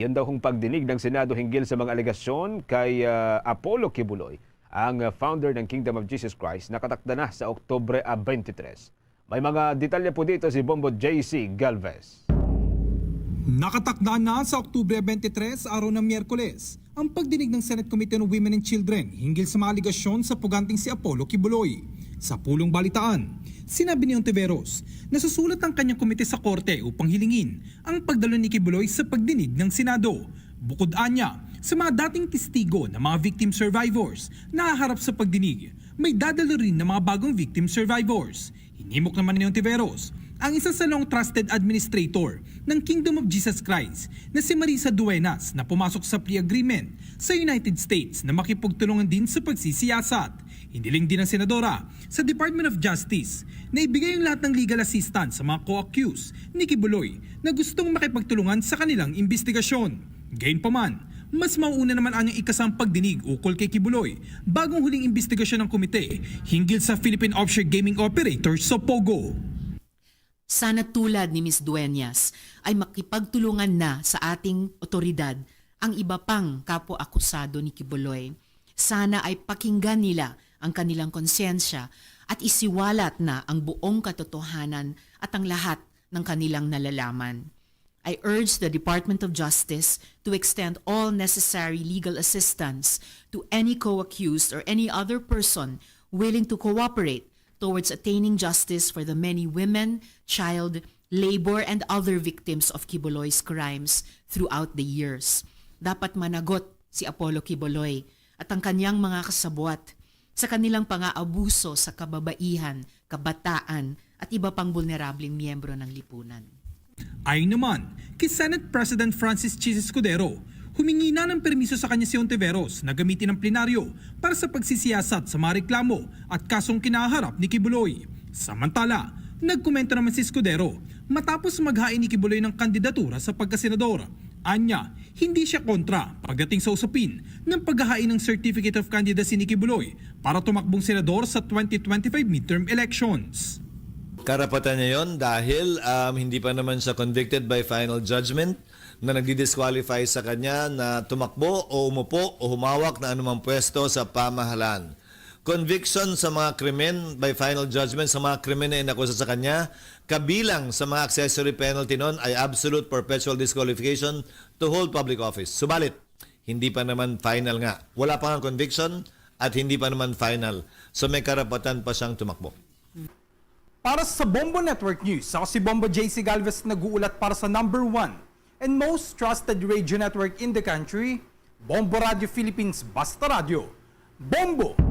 Yan daw hong pagdinig ng Senado hinggil sa mga alegasyon kay ah, Apollo Kibuloy, ang ah, founder ng Kingdom of Jesus Christ, nakatakda na sa Oktobre ah, 23. May mga detalye po dito si Bombo JC Galvez. Nakatakda na sa Oktubre 23, araw ng Miyerkules, ang pagdinig ng Senate Committee on Women and Children hinggil sa mga aligasyon sa puganting si Apollo Kibuloy. Sa pulong balitaan, sinabi ni Ontiveros na susulat ang kanyang komite sa korte upang hilingin ang pagdalo ni Kibuloy sa pagdinig ng Senado. Bukod anya, sa mga dating testigo ng mga victim survivors na haharap sa pagdinig, may dadalo rin ng mga bagong victim survivors. Hinimok naman ni Ontiveros ang isa sa long trusted administrator ng Kingdom of Jesus Christ na si Marisa Duenas na pumasok sa plea agreement sa United States na makipagtulungan din sa pagsisiyasat. Hiniling din ng senadora sa Department of Justice na ibigay ang lahat ng legal assistance sa mga co-accused ni Kibuloy na gustong makipagtulungan sa kanilang investigasyon. Gayunpaman, mas mauuna naman anyang ikasang pagdinig ukol kay Kibuloy bagong huling investigasyon ng komite hinggil sa Philippine Offshore Gaming Operator sa Pogo. Sana tulad ni Ms. Dueñas ay makipagtulungan na sa ating otoridad ang iba pang kapwa-akusado ni Kibuloy. Sana ay pakinggan nila ang kanilang konsensya at isiwalat na ang buong katotohanan at ang lahat ng kanilang nalalaman. I urge the Department of Justice to extend all necessary legal assistance to any co-accused or any other person willing to cooperate towards attaining justice for the many women, child, labor, and other victims of Kibuloy's crimes throughout the years. Dapat managot si Apollo Kibuloy at ang kanyang mga kasabwat sa kanilang pang-aabuso sa kababaihan, kabataan, at iba pang vulnerableng miyembro ng lipunan. Ay naman, kay Senate President Francis Chis Escudero, humingi na ng permiso sa kanya si Ontiveros na gamitin ang plenaryo para sa pagsisiyasat sa mga reklamo at kasong kinaharap ni Kibuloy. Samantala, nagkomento naman si Escudero matapos maghain ni Kibuloy ng kandidatura sa pagkasenador. Anya, hindi siya kontra pagdating sa usapin ng paghahain ng Certificate of Candidacy ni Kibuloy para tumakbong senador sa 2025 midterm elections. Karapatan niya yon dahil um, hindi pa naman siya convicted by final judgment na nagdi-disqualify sa kanya na tumakbo o umupo o humawak na anumang pwesto sa pamahalaan. Conviction sa mga krimen by final judgment sa mga krimen na inakusa sa kanya, kabilang sa mga accessory penalty nun ay absolute perpetual disqualification to hold public office. Subalit, hindi pa naman final nga. Wala pa nga conviction at hindi pa naman final. So may karapatan pa siyang tumakbo. Para sa Bombo Network News, ako si Bombo JC Galvez nag-uulat para sa number one and most trusted radio network in the country, Bombo Radio Philippines Basta Radio. Bombo!